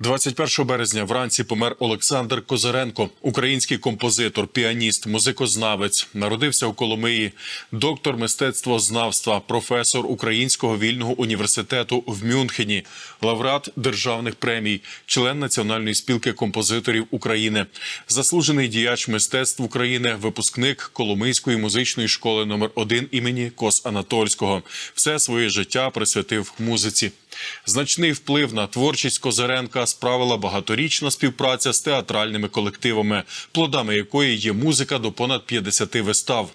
21 березня вранці помер Олександр Козаренко, український композитор, піаніст, музикознавець. Народився у Коломиї, доктор мистецтвознавства, професор Українського вільного університету в Мюнхені, лауреат державних премій, член Національної спілки композиторів України, заслужений діяч мистецтв України, випускник Коломийської музичної школи номер 1 імені Кос Анатольського. Все своє життя присвятив музиці. Значний вплив на творчість Козаренка справила багаторічна співпраця з театральними колективами, плодами якої є музика до понад 50 вистав.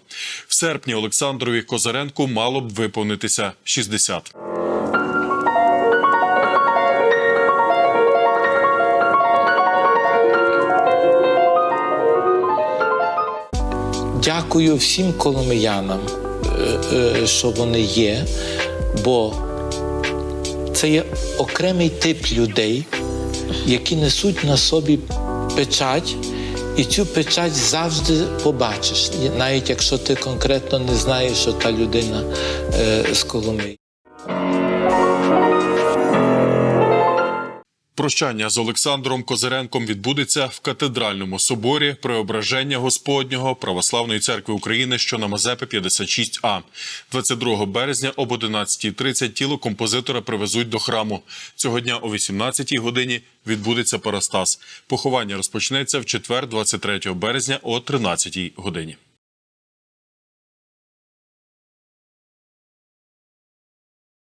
В серпні Олександрові Козаренку мало б виповнитися 60. Дякую всім коломиянам, е, е, що вони є, бо це є окремий тип людей, які несуть на собі печать, і цю печать завжди побачиш, навіть якщо ти конкретно не знаєш, що та людина е, з Коломиї. Прощання з Олександром Козиренком відбудеться в катедральному соборі Преображення Господнього Православної церкви України, що на Мазепи 56А. 22 березня об 11.30 тіло композитора привезуть до храму. Цього дня о 18 годині відбудеться парастас. Поховання розпочнеться в четвер, 23 березня о 13 годині.